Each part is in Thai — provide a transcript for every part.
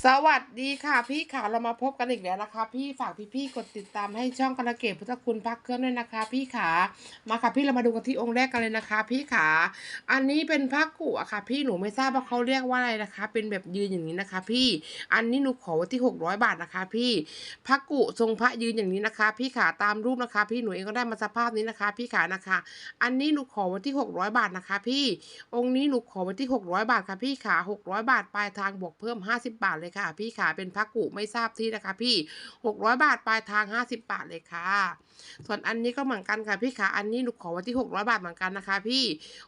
สวัสดีค่ะพี่ค่ะเรามาพบกันอีกแล้วนะคะ พี่ฝากพี่ๆกดติดตามให้ช่องกระเกตพุทธคุณพักเครื่องด้วยนะคะ พี่ขามาค่ะพี่เรามาดูกันที่องค์แรกกันเลยนะคะ พี่ขาอันนี้เป็นพระกุอะค่ะ พี่หนูไม่ทราบว่าเขาเรียกว่าอะไรนะคะ เป็นแบบยืนอย่างนี้นะคะ พี่อันนี้หนูขอไว้ที่หกร้อยบาทนะคะ พี่พระกุทรงพระยืนอย่างนี้นะคะ พี่ขาตามรูปนะคะ พี่หนูเองก็ได้มาสภาพนี้นะคะ พี่ขานะคะ อันนี้หนูขอไว้ที่หกร้อยบาทนะคะ พี่องค์นี้หนูขอไว้ที่600บาทค่ะพี่ขา600บาทปลายทางบวกเพิ่ม50บาทเลยค่ะ พี่ขาเป็นพักกุไม่ทราบที่นะคะ พี่ 600 บาทปลายทาง 50 บาทเลยค่ะ ส่วนอันนี้ก็เหมือนกันค่ะพี่ขาอันนี้หนูขอไว้ที่600บาทเหมือนกันนะคะ พี่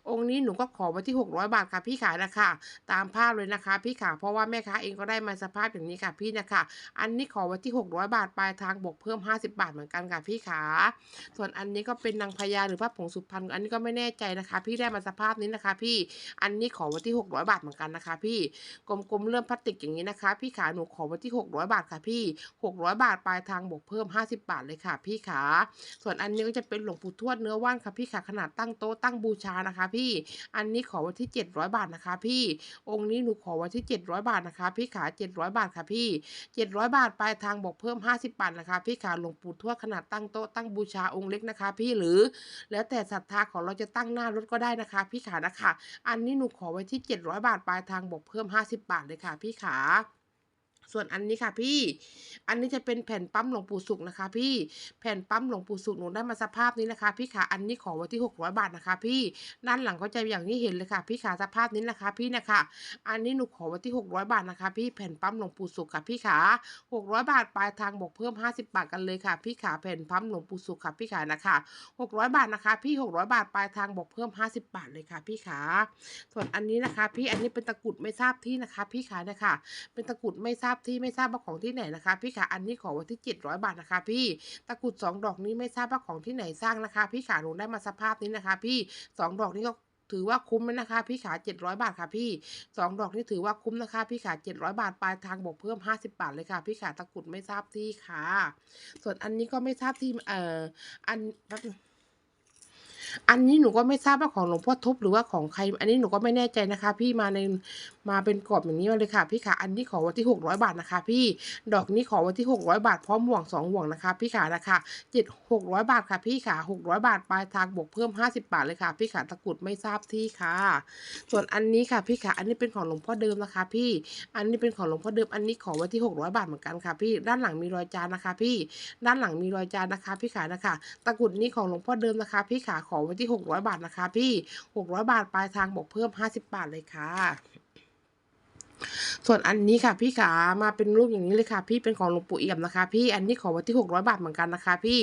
องค์นี้หนูก็ขอไว้ที่600บาทค่ะพี่ขานะคะตามภาพเลยนะคะ พี่ขาเพราะว่าแม่ค้าเองก็ได้มาสภาพอย่างนี้ค่ะพี่นะคะ อันนี้ขอไว้ที่600บาทปลายทางบวกเพิ่ม 50 บาทเหมือนกันค่ะพี่ขาส่วนอันนี้ก็เป็นนางพญาหรือพระผงสุพรรณอันนี้ก็ไม่แน่ใจนะคะ พี่ได้มาสภาพนี้นะคะ พี่อันนี้ขอไว้ที่ 600 บาทเหมือนกันนะคะ พี่กลมๆเรื่องพลาสติกอย่างนี้นะคะ พี่ขาหนูขอไว้ที่ 600 บาทค่ะพี่ 600 บาทปลายทางบวกเพิ่ม 50 บาทเลยค่ะ พี่ขาส่วนอันนี้ก็จะเป็นหลวงปู่ทวดเนื้อว่านค่ะพี่ขาขนาดตั้งโต๊ะตั้งบูชานะคะ พี่ อันนี้ขอไว้ที่ 700 บาทนะคะ พี่ องค์นี้หนูขอไว้ที่ 700 บาทนะคะ พี่ขา700 บาทค่ะพี่ 700 บาทปลายทางบวกเพิ่ม 50 บาทนะคะ พี่ขาหลวงปู่ทวดขนาดตั้งโต๊ะตั้งบูชาองค์เล็กนะคะ พี่หรือ แล้วแต่ศรัทธาของเราจะตั้งหน้ารถก็ได้นะคะ พี่ขานะคะ อันนี้หนูขอไว้ที่ 700 บาทปลายทางบวกเพิ่ม 50 บาทเลยค่ะ พี่ขา ส่วนอันนี้ค่ะพี่ อันนี้จะเป็นแผ่นปั๊มหลวงปู่สุขนะคะ พี่ แผ่นปั๊มหลวงปู่สุขหนูได้มาสภาพนี้นะคะ พี่ขาอันนี้ขอไว้ที่ 600 บาทนะคะ พี่ ด้านหลังก็จะอย่างที่เห็นเลยค่ะ พี่ขาสภาพนี้นะคะ พี่นะคะ อันนี้หนูขอไว้ที่ 600 บาทนะคะ พี่ แผ่นปั๊มหลวงปู่สุขค่ะ พี่ขา 600 บาทปลายทางบวกเพิ่ม 50 บาทกันเลยค่ะ พี่ขาแผ่นปั๊มหลวงปู่สุขค่ะ พี่ขานะคะ 600 บาทนะคะ พี่ 600 บาทปลายทางบวกเพิ่ม 50 บาทเลยค่ะ พี่ขา ส่วนอันนี้นะคะ พี่ อันนี้เป็นตะกุดไม่ทราบที่นะคะ พี่ขานี่ยค่ะเป็นตะกุดไม่ทราบที่ไม่ทราบว่าของที่ไหนนะคะพี่ขาอันนี้ขอไว้ที่ 700 บาทนะคะ พี่ตะกรุดสองดอกนี้ไม่ทราบว่าของที่ไหนสร้างนะคะ พี่ขาหนูได้มาสภาพนี้นะคะ พี่สองดอกนี้ก็ถือว่าคุ้มนะคะ พี่ขา 700 บาทค่ะพี่สองดอกนี้ถือว่าคุ้มนะคะ พี่ขา 700 บาทปลายทางบวกเพิ่ม 50 บาทเลยค่ะ พี่ขาตะกรุดไม่ทราบที่ค่ะ ส่วนอันนี้ก็ไม่ทราบที่เอ่ออันอันนี้หนูก็ไม่ทราบว่าของหลวงพ่อทุบหรือว่าของใคร อันนี้หนูก็ไม่แน่ใจนะคะ พี่มาใน มาเป็นกรอบอย่างนี้มาเลยค่ะพี่ขาอันนี้ขอไว้ที่ 600 บาทนะคะ พี่ดอกนี้ขอไว้ที่ 600 บาทพร้อมห่วงสองห่วงนะคะ พี่ขานะคะเจ็ดหกร้อยบาทค่ะพี่ขา600 บาทปลายทางบวกเพิ่ม 50 บาทเลยค่ะ พี่ขาตะกุดไม่ทราบที่ค่ะ ส่วนอันนี้ค่ะพี่ขาอันนี้เป็นของหลวงพ่อเดิมนะคะ พี่ อันนี้เป็นของหลวงพ่อเดิมอันนี้ขอไว้ที่ 600 บาทเหมือนกันค่ะ พี่ด้านหลังมีรอยจานนะคะ พี่ด้านหลังมีรอยจานนะคะ พี่ขานะคะตะกุดนี้ของหลวงพ่อเดิมนะคะ พี่ขาขอไว้ที่ 600 บาทนะคะ พี่ 600 บาทปลายทางบวกเพิ่ม 50 บาทเลยค่ะ ส่วนอันนี้ค่ะพี่ขามาเป็นรูปอย่างนี้เลยค่ะ พี่เป็นของหลวงปู่เอี่ยมนะคะ พี่อันนี้ขอไว้ที่ 600 บาทเหมือนกันนะคะ พี่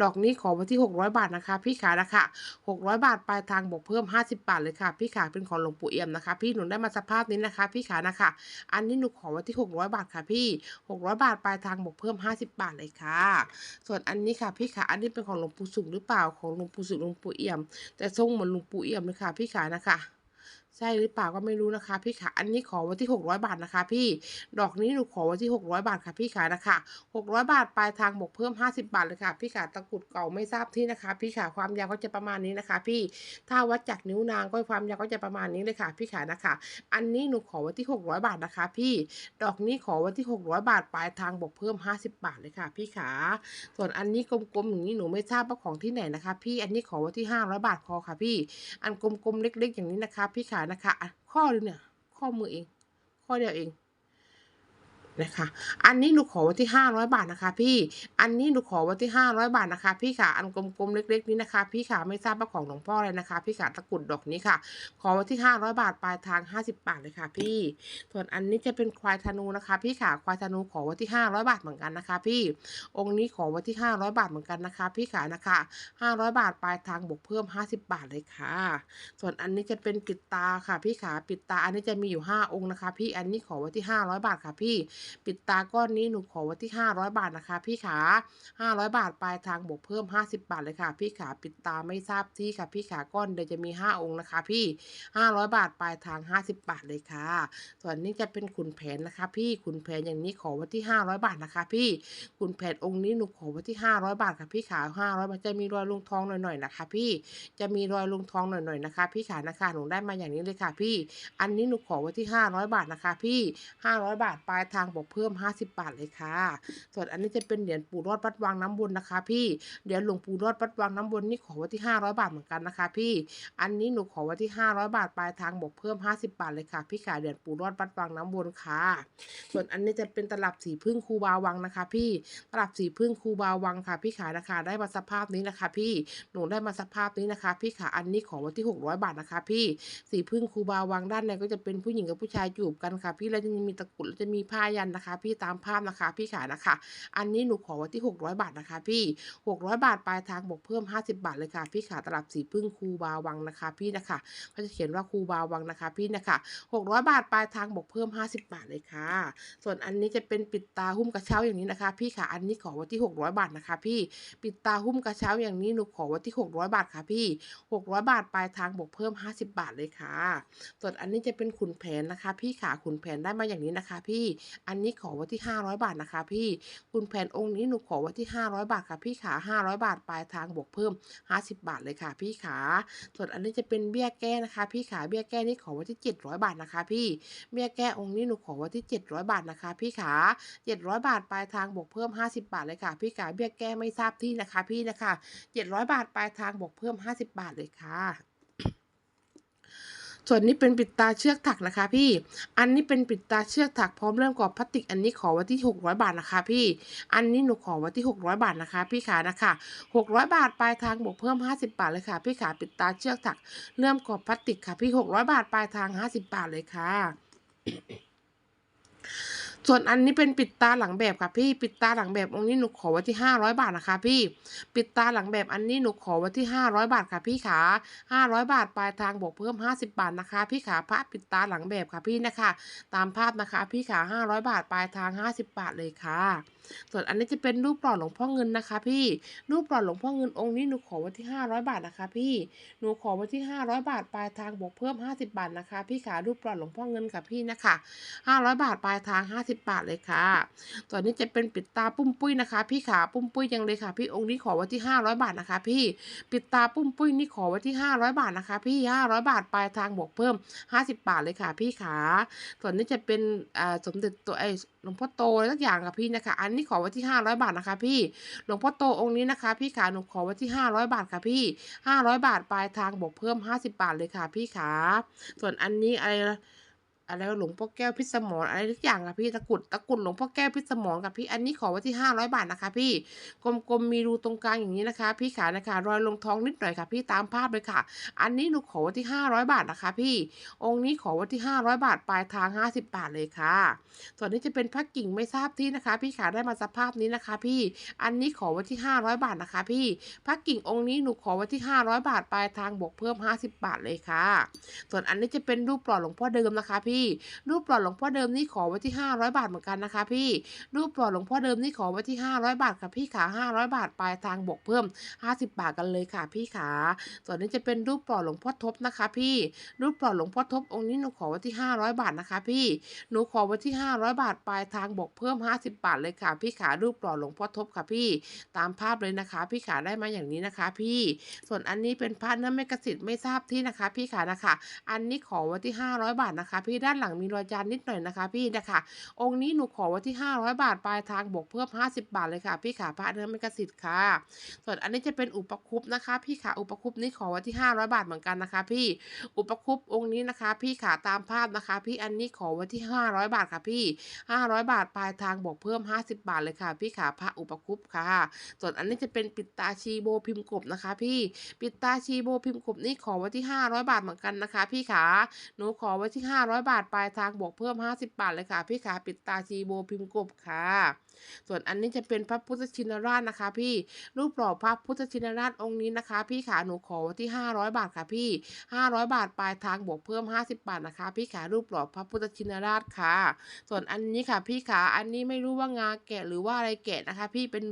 ดอกนี้ขอไว้ที่ 600 บาทนะคะ พี่ขานะคะ600 บาทปลายทางบวกเพิ่ม 50 บาทเลยค่ะ พี่ขาเป็นของหลวงปู่เอี่ยมนะคะ พี่หนูได้มาสภาพนี้นะคะ พี่ขานะคะ อันนี้หนูขอไว้ที่ 600 บาทค่ะ พี่ 600 บาทปลายทางบวกเพิ่ม 50 บาทเลยค่ะ ส่วนอันนี้ค่ะ พี่ขาอันนี้เป็นของหลวงปู่สุขหรือเปล่าของหลวงปู่สุขหลวงปู่เอี่ยม แต่ทรงเหมือนหลวงปู่เอี่ยมเลยค่ะ พี่ขานะคะ ใช่หรือเปล่าก็ไม่รู้นะคะ พี่ขาอันนี้ขอไว้ที่ 600 บาทนะคะ พี่ดอกนี้หนูขอไว้ที่ 600 บาทค่ะพี่ขานะคะ600 บาทปลายทางบวกเพิ่ม 50 บาทเลยค่ะ พี่ขาตะกุดเก่าไม่ทราบที่นะคะ พี่ขาความยาวก็จะประมาณนี้นะคะ พี่ถ้าวัดจากนิ้วนางก็ความยาวก็จะประมาณนี้เลยค่ะ พี่ขานะคะ อันนี้หนูขอไว้ที่ 600 บาทนะคะ พี่ดอกนี้ขอไว้ที่ 600 บาทปลายทางบวกเพิ่ม 50 บาทเลยค่ะ พี่ขาส่วนอันนี้กลมๆอย่างนี้หนูไม่ทราบว่าของที่ไหนนะคะ พี่อันนี้ขอไว้ที่ 500 บาทพอค่ะ พี่ อันกลมๆเล็ก ๆ อย่างนี้นะคะ พี่ขานะคะ ข้อนึงเนี่ย ข้อมือเอง ข้อเดียวเอง นะคะ อันนี้หนูขอไว้ที่ 500 บาทนะคะ พี่ อันนี้หนูขอไว้ที่ 500 บาทนะคะ พี่ขาอันกลมๆเล็ก ๆ นี้นะคะ พี่ขาไม่ทราบว่าของหลวงพ่อเลยนะคะ พี่ขาตะกุดดอกนี้ค่ะ ขอไว้ที่ 500 บาท ปลายทาง 50 บาทเลยค่ะ พี่ ส่วนอันนี้จะเป็นควายธนูนะคะ พี่ขาควายธนูขอไว้ที่ 500 บาทเหมือนกันนะคะ พี่ องค์นี้ขอไว้ที่ 500 บาทเหมือนกันนะคะ พี่ขานะคะ 500 บาท ปลายทางบวกเพิ่ม 50 บาทเลยค่ะ ส่วนอันนี้จะเป็นปิดตาค่ะ พี่ขาปิดตา อันนี้จะมีอยู่ 5 องค์นะคะ พี่ อันนี้ขอไว้ที่ 500 บาทค่ะ พี่ปิดตาก้อนนี้หนูขอไว้ที่ 500 บาทนะคะ พี่ขา 500 บาทปลายทางบวกเพิ่ม 50 บาทเลยค่ะ พี่ขาปิดตาไม่ทราบที่ค่ะ พี่ขาก้อนเดี๋ยวจะมี 5 องค์นะคะ พี่ 500 บาทปลายทาง 50 บาทเลยค่ะ ส่วนนี้จะเป็นขุนแผนนะคะ พี่ขุนแผนอย่างนี้ขอไว้ที่ 500 บาทนะคะ พี่ขุนแผนองค์นี้หนูขอไว้ที่ 500 บาทค่ะ พี่ขา 500มันจะมีรอยลงทองหน่อยๆนะคะ พี่จะมีรอยลงทองหน่อยๆนะคะ พี่ขานะคะหนูได้มาอย่างนี้เลยค่ะ พี่ อันนี้หนูขอไว้ที่ 500 บาทนะคะ พี่ 500 บาทปลายทางบวกเพิ่ม 50 บาทเลยค่ะ ส่วนอันนี้จะเป็นเหรียญปู่รอดวัดวังน้ำวนนะคะ พี่เหรียญหลวงปู่รอดวัดวังน้ำวนนี่ขอไว้ที่ 500 บาทเหมือนกันนะคะ พี่ อันนี้หนูขอไว้ที่ 500 บาทปลายทางบวกเพิ่ม 50 บาทเลยค่ะ พี่ขาเหรียญปู่รอดวัดวังน้ำวนค่ะ ส่วนอันนี้จะเป็นตลับสีพึ่งครูบาวังนะคะ พี่ตลับสีพึ่งครูบาวังค่ะ พี่ขานะคะได้มาสภาพนี้นะคะ พี่หนูได้มาสภาพนี้นะคะ พี่ขาอันนี้ขอไว้ที่ 600 บาทนะคะ พี่สีพึ่งครูบาวังด้านในก็จะเป็นผู้หญิงกับผู้ชายจูบกันค่ะ พี่แล้วจะมีตะกรุดแล้วจะมีผ้ายันนะคะ พี่ตามภาพนะคะ พี่ขานะคะ อันนี้หนูขอไว้ที่ 600 บาทนะคะ พี่600 บาทปลายทางบวกเพิ่ม 50 บาทเลยค่ะ พี่ขาตลับสีพึ่งครูบาวังนะคะ พี่นะคะก็จะเขียนว่าครูบาวังนะคะ พี่นะคะ 600 บาทปลายทางบวกเพิ่ม 50 บาทเลยค่ะ ส่วนอันนี้จะเป็นปิดตาหุ้มกระเช้าอย่างนี้นะคะ พี่ค่ะอันนี้ขอไว้ที่ 600 บาทนะคะ พี่ปิดตาหุ้มกระเช้าอย่างนี้หนูขอไว้ที่ 600 บาทค่ะพี่ 600 บาทปลายทางบวกเพิ่ม 50 บาทเลยค่ะ ส่วนอันนี้จะเป็นขุนแผนนะคะ พี่ขาขุนแผนได้มาอย่างนี้นะคะ พี่อัันนี้ขอไว้ที่ 500 บาทนะคะ พี่ขุนแผนองค์นี้หนูขอไว้ที่ 500 บาทค่ะพี่ขา 500 บาทปลายทางบวกเพิ่ม 50 บาทเลยค่ะ พี่ขา ส่วนอันนี้จะเป็นเบี้ยแก้นะคะ พี่ขาเบี้ยแก้นี่ขอไว้ที่ 700 บาทนะคะ พี่เบี้ยแก้องค์นี้หนูขอไว้ที่ 700 บาทนะคะ พี่ขา700 บาทปลายทางบวกเพิ่ม 50 บาทเลยค่ะ พี่ขาเบี้ยแก้ไม่ทราบที่นะคะ พี่นะคะ700 บาทปลายทางบวกเพิ่ม 50 บาทเลยค่ะ ส่วนนี้เป็นปิดตาเชือกถักนะคะพี่ อันนี้เป็นปิดตาเชือกถักพร้อมเริ่มกรอบพลาสติก อันนี้ขอไว้ที่ 600 บาทนะคะพี่ อันนี้หนูขอไว้ที่ 600 บาทนะคะ พี่ขานะคะ600 บาทปลายทางบวกเพิ่ม 50 บาทเลยค่ะ พี่ขาปิดตาเชือกถักเริ่มกรอบพลาสติกค่ะ พี่ 600 บาทปลายทาง 50 บาทเลยค่ะ ส่วนอันนี้เป็นปิดตาหลังแบบค่ะพี่ ปิดตาหลังแบบองค์นี้หนูขอไว้ที่ 500 บาทนะคะพี่ ปิดตาหลังแบบอันนี้หนูขอไว้ที่ 500 บาทค่ะพี่ขา500 บาทปลายทางบวกเพิ่ม 50 บาทนะคะ พี่ขาพระปิดตาหลังแบบค่ะพี่นะคะ ตามภาพนะคะ พี่ขา500 บาทปลายทาง 50 บาทเลยค่ะ ส่วนอันนี้จะเป็นรูปหล่อหลวงพ่อเงินนะคะ พี่รูปหล่อหลวงพ่อเงินองค์นี้หนูขอไว้ที่ 500 บาทนะคะ พี่หนูขอไว้ที่ 500 บาทปลายทางบวกเพิ่ม 50 บาทนะคะ พี่ขารูปหล่อหลวงพ่อเงินค่ะพี่นะคะ 500 บาทปลายทาง 50 บาทเลยค่ะส่วนนี้จะเป็นปิดตาปุ้มปุ้ยนะคะ พี่ขาปุ้มปุ้ยยังเลยค่ะ พี่องค์นี้ขอไว้ที่ 500 บาทนะคะ พี่ปิดตาปุ้มปุ้ยนี่ขอไว้ที่ 500 บาทนะคะ พี่ 500 บาทปลายทางบวกเพิ่ม 50 บาทเลยค่ะ พี่ขาส่วนนี้จะเป็นอ่าสมเด็จตัวไอ หลวงพ่อโตอะไรสักอย่างค่ะพี่นะคะ อันนี้ขอไว้ที่ 500 บาทนะคะพี่ หลวงพ่อโตองค์นี้นะคะ พี่ขาหนูขอไว้ที่ 500 บาทค่ะพี่ 500 บาทปลายทางบวกเพิ่ม 50 บาทเลยค่ะพี่ขาส่วนอันนี้อะไร อะไรหลวงพ่อแก้วพิสมรอะไรทุกอย่างค่ะพี่ตะกุดตะกุดหลวงพ่อแก้วพิสมรค่ะพี่อันนี้ขอไว้ที่500บาทนะคะ พี่กลมๆมีรูตรงกลางอย่างนี้นะคะ พี่ขานะคะ รอยลงท้องนิดหน่อยค่ะ พี่ตามภาพเลยค่ะ อันนี้หนูขอไว้ที่500บาทนะคะ พี่องค์นี้ขอไว้ที่500บาทปลายทาง50บาทเลยค่ะ ส่วนนี้จะเป็นพระกิ่งไม่ทราบที่นะคะ พี่ขาได้มาสภาพนี้นะคะ พี่อันนี้ขอไว้ที่500บาทนะคะ พี่พระกิ่งองค์นี้หนูขอไว้ที่500บาทปลายทางบวกเพิ่ม50บบาทเลยค่ะ ส่วนอันนี้จะเป็นรูปหล่อหลวงพ่อเดิมนะคะ พี่รูปหล่อหลวงพ่อเดิมนี่ขอไว้ที่ 500 บาทเหมือนกันนะคะพี่รูปหล่อหลวงพ่อเดิมนี่ขอไว้ที่ 500 บาทค่ะพี่ขา500 บาทปลายทางบวกเพิ่ม 50 บาทกันเลยค่ะพี่ขาส่วนนี้จะเป็นรูปหล่อหลวงพ่อทบนะคะ พี่รูปหล่อหลวงพ่อทบองค์นี้หนูขอไว้ที่ 500 บาทนะคะ พี่หนูขอไว้ที่ 500 บาทปลายทางบวกเพิ่ม 50 บาทเลยค่ะ พี่ขารูปหล่อหลวงพ่อทบค่ะพี่ ตามภาพเลยนะคะ พี่ขาได้มาอย่างนี้นะคะ พี่ ส่วนอันนี้เป็นพระเนื้อไม่กระสิทธิ์ไม่ทราบที่นะคะ พี่ขานะคะ อันนี้ขอไว้ที่ 500 บาทนะคะ พี่ด้านหลังมีรอยจานนิดหน่อยนะคะพี่นะคะองค์นี้หนูขอไว้ที่ 500 บาทปลายทางบวกเพิ่ม 50 บาทเลยค่ะ พี่ขาพระเนื้อไม่กระสิทธิ์ค่ะ ส่วนอันนี้จะเป็นอุปคุปนะคะ พี่ขาอุปคุปนี้ขอไว้ที่ 500 บาทเหมือนกันนะคะ พี่อุปคุปองค์นี้นะคะ พี่ขาตามภาพนะคะ พี่อันนี้ขอไว้ที่ 500 บาทค่ะพี่ 500 บาทปลายทางบวกเพิ่ม 50 บาทเลยค่ะ พี่ขาพระอุปคุปค่ะ ส่วนอันนี้จะเป็นปิดตาชีโบพิมพ์กบนะคะ พี่ปิดตาชีโบพิมพ์กบนี่ขอไว้ที่ 500 บาทเหมือนกันนะคะ พี่ขาหนูขอไว้ที่ 500 บาทบาทปลายทางบวกเพิ่ม 50 บาทเลยค่ะ พี่ขาปิดตาชีโบพิมพ์กบค่ะ ส่วนอันนี้จะเป็นพระพุทธชินราชนะคะ พี่รูปหล่อพระพุทธชินราชองค์นี้นะคะ พี่ขาหนูขอไว้ที่ 500 บาทค่ะพี่ 500 บาทปลายทางบวกเพิ่ม 50 บาทนะคะ พี่ขารูปหล่อพระพุทธชินราชค่ะ ส่วนอันนี้ค่ะ พี่ขาอันนี้ไม่รู้ว่างาแกะหรือว่าอะไรแกะนะคะ พี่เป็น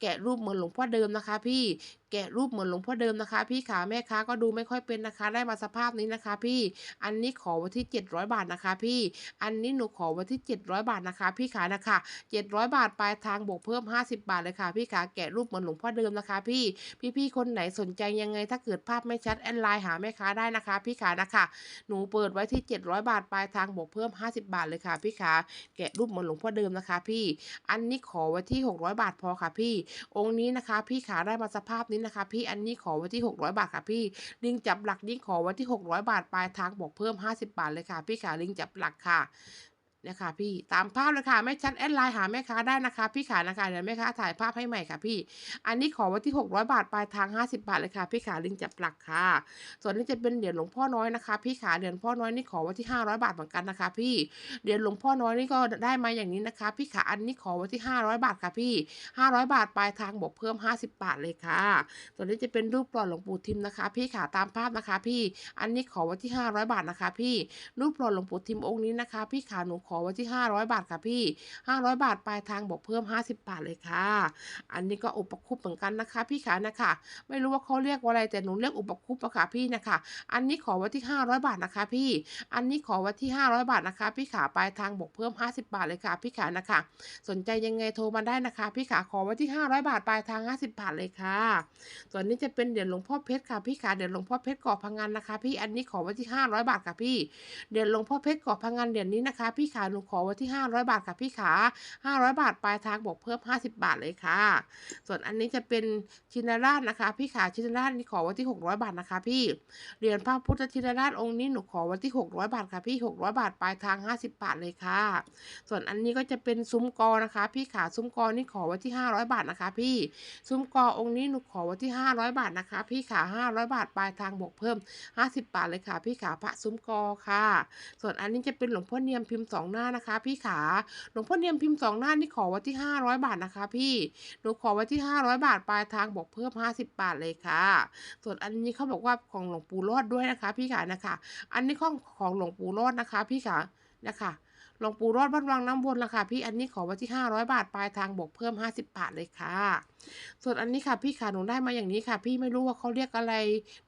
แกะรูปเหมือนหลวงพ่อเดิมนะคะ พี่แกะรูปเหมือนหลวงพ่อเดิมนะคะ พี่ขาแม่ค้าก็ดูไม่ค่อยเป็นนะคะ ได้มาสภาพนี้นะคะ พี่อันนี้ขอไว้ที่ 700 บาทนะคะ พี่ อันนี้หนูขอไว้ที่ 700 บาทนะคะ พี่ขานะคะ 700 บาทปลายทางบวกเพิ่ม 50 บาทเลยค่ะพี่ขาแกะรูปเหมือนหลวงพ่อเดิมนะคะ พี่พี่ๆคนไหนสนใจยังไงถ้าเกิดภาพไม่ชัดแอดไลน์หาแม่ค้าได้นะคะ พี่ขานะคะ หนูเปิดไว้ที่ 700 บาทปลายทางบวกเพิ่ม 50 บาทเลยค่ะ พี่ขาแกะรูปเหมือนหลวงพ่อเดิมนะคะ พี่ อันนี้ขอไว้ที่ 600 บาทพอค่ะพี่ องค์นี้นะคะ พี่ขาได้มาสภาพนี้นะคะ พี่อันนี้ขอไว้ที่ 600 บาทค่ะพี่ ลิงจับหลักนี่ขอไว้ที่ 600 บาทปลายทางบวกเพิ่ม 50 บาทเลยค่ะ พี่ขาลิงจับหลักค่ะ นี่ยค่ะพี่ตามภาพเลยค่ะไม่ชัดแอดไลน์หาแม่ค้าได้นะคะ พี่ขานะคะเดี๋ยวแม่ค้าถ่ายภาพให้ใหม่ค่ะพี่ อันนี้ขอไว้ที่ 600 บาทปลายทาง 50 บาทเลยค่ะ พี่ขาลิงจับหลักค่ะ ส่วนนี้จะเป็นเหรียญหลวงพ่อน้อยนะคะ พี่ขาเหรียญพ่อน้อยนี่ขอไว้ที่ 500 บาทเหมือนกันนะคะ พี่เหรียญหลวงพ่อน้อยนี่ก็ได้มาอย่างนี้นะคะ พี่ขาอันนี้ขอไว้ที่ 500 บาทค่ะพี่ 500 บาทปลายทางบวกเพิ่ม 50 บาทเลยค่ะ ส่วนนี้จะเป็นรูปหล่อหลวงปู่ทิมนะคะ พี่ขาตามภาพนะคะ พี่ อันนี้ขอไว้ที่ 500 บาทนะคะ พี่รูปหล่อหลวงปู่ทิมองค์นี้นะคะ พี่ขาหนูขอไว้ที่ 500 บาทค่ะพี่ 500 บาทปลายทางบวกเพิ่ม 50 บาทเลยค่ะ อันนี้ก็อุปคุปเหมือนกันนะคะ พี่ขานะคะ ไม่รู้ว่าเขาเรียกว่าอะไรแต่หนูเรียกอุปคุปอะค่ะพี่นะคะ อันนี้ขอไว้ที่ 500 บาทนะคะ พี่ อันนี้ขอไว้ที่ 500 บาทนะคะ พี่ขาปลายทางบวกเพิ่ม 50 บาทเลยค่ะ พี่ขานะคะ สนใจยังไงโทรมาได้นะคะ พี่ขาขอไว้ที่ 500 บาทปลายทาง 50 บาทเลยค่ะส่วนนี้จะเป็นเหรียญหลวงพ่อเพชรค่ะพี่ขาเหรียญหลวงพ่อเพชรก่อพังงานนะคะ พี่อันนี้ขอไว้ที่ 500 บาทค่ะพี่เหรียญหลวงพ่อเพชรก่อพังงานเหรียญนี้นะคะ พี่ขาหนูขอไว้ที่ 500 บาทค่ะพี่ขา500 บาทปลายทางบวกเพิ่ม 50 บาทเลยค่ะ ส่วนอันนี้จะเป็นชินราชนะคะ พี่ขาชินราชนี่ขอไว้ที่ 600 บาทนะคะ พี่เหรียญพระพุทธชินราชองค์นี้หนูขอไว้ที่ 600 บาทค่ะพี่600 บาทปลายทาง 50 บาทเลยค่ะ ส่วนอันนี้ก็จะเป็นซุ้มกอนะคะ พี่ขาซุ้มกอนี่ขอไว้ที่ 500 บาทนะคะ พี่ซุ้มกอองค์นี้หนูขอไว้ที่ 500 บาทนะคะ พี่ขา500 บาทปลายทางบวกเพิ่ม 50 บาทเลยค่ะ พี่ขาพระซุ้มกอค่ะ ส่วนอันนี้จะเป็นหลวงพ่อเนียมพิมพ์สององหน้านะคะ พี่ขาหลวงพ่อเนียมพิมพ์สองหน้านี่ขอไว้ที่ 500 บาทนะคะ พี่หนูขอไว้ที่ 500 บาทปลายทางบวกเพิ่ม 50 บาทเลยค่ะ ส่วนอันนี้เขาบอกว่าของหลวงปู่รอดด้วยนะคะ พี่ขานะคะ อันนี้ของของหลวงปู่รอดนะคะ พี่ขานะคะหลวงปู่รอดบ้านวังน้ำวนละค่ะพี่อันนี้ขอไว้ที่ 500 บาทปลายทางบวกเพิ่ม 50 บาทเลยค่ะส่วนอันนี้ค่ะพี่ขาหนูได้มาอย่างนี้ค่ะ พี่ไม่รู้ว่าเขาเรียกอะไร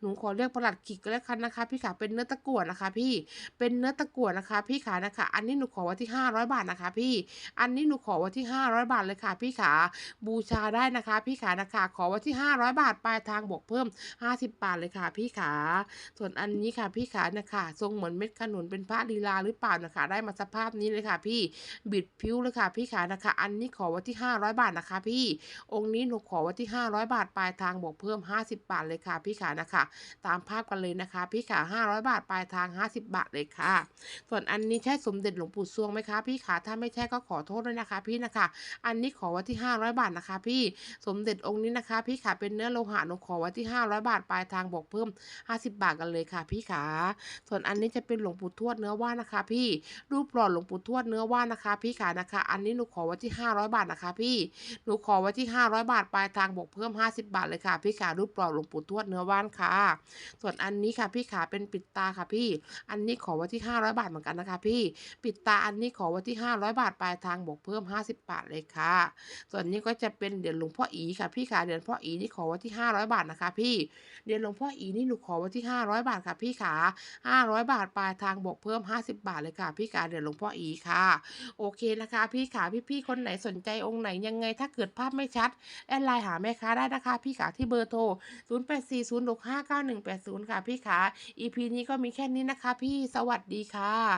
หนูขอเรียกประหลัดขิกก็แล้วกันนะคะ พี่ขาเป็นเนื้อตะกั่วนะคะ พี่เป็นเนื้อตะกั่วนะคะ พี่ขานะคะ อันนี้หนูขอไว้ที่ 500 บาทนะคะ พี่ อันนี้หนูขอไว้ที่ 500 บาทเลยค่ะ พี่ขาบูชาได้นะคะ พี่ขานะคะ ขอไว้ที่ 500 บาทปลายทางบวกเพิ่ม 50 บาทเลยค่ะ พี่ขาส่วนอันนี้ค่ะ พี่ขานะคะทรงเหมือนเม็ดขนุนเป็นพระลีลาหรือเปล่านะคะ ได้มาสภาพนี้เลยค่ะ พี่บิดผิวเลยค่ะ พี่ขานะคะ อันนี้ขอไว้ที่ 500 บาทนะคะ พี่องค์นี้หนูขอไว้ที่ 500 บาทปลายทางบวกเพิ่ม 50 บาทเลยค่ะพี่ขานะคะ ตามภาพกันเลยนะคะ พี่ขา 500 บาทปลายทาง 50 บาทเลยค่ะ ส่วนอันนี้ใช่สมเด็จหลวงปู่ซวงไหมคะพี่ขาถ้าไม่ใช่ก็ขอโทษด้วยนะคะ พี่นะคะ อันนี้ขอไว้ที่ 500 บาทนะคะ พี่สมเด็จองค์นี้นะคะ พี่ขาเป็นเนื้อโลหะหนูขอไว้ที่ 500 บาทปลายทางบวกเพิ่ม 50 บาทกันเลยค่ะ พี่ขาส่วนอันนี้จะเป็นหลวงปู่ทวดเนื้อว่านะคะ พี่รูปหล่อหลวงปู่ทวดเนื้อว่านนะคะ พี่ขานะคะ อันนี้หนูขอไว้ที่ 500 บาทนะคะ พี่หนูขอไว้ที่ 500บาทปลายทางบวกเพิ่ม 50 บาทเลยค่ะ พี่ขารูปหล่อหลวงปู่ทวดเนื้อว่านค่ะ ส่วนอันนี้ค่ะพี่ขาเป็นปิดตาค่ะพี่ อันนี้ขอไว้ที่ 500 บาทเหมือนกันนะคะพี่ ปิดตาอันนี้ขอไว้ที่ 500 บาทปลายทางบวกเพิ่ม 50 บาทเลยค่ะ ส่วนนี้ก็จะเป็นเหรียญหลวงพ่ออีค่ะพี่ขาเหรียญพ่ออีนี่ขอไว้ที่ 500 บาทนะคะพี่เหรียญหลวงพ่ออีนี่หนูขอไว้ที่ 500 บาทค่ะพี่ขา500 บาทปลายทางบวกเพิ่ม 50 บาทเลยค่ะ พี่ขาเหรียญหลวงพ่ออีค่ะ โอเคนะคะ พี่ขาพี่ๆคนไหนสนใจองค์ไหนยังไงถ้าเกิดภาพไม่ชัดแอดไลน์หาแม่ค้าได้นะคะ พี่ขาที่เบอร์โทร 0840659180 ค่ะพี่ขา EP นี้ก็มีแค่นี้นะคะ พี่สวัสดีค่ะ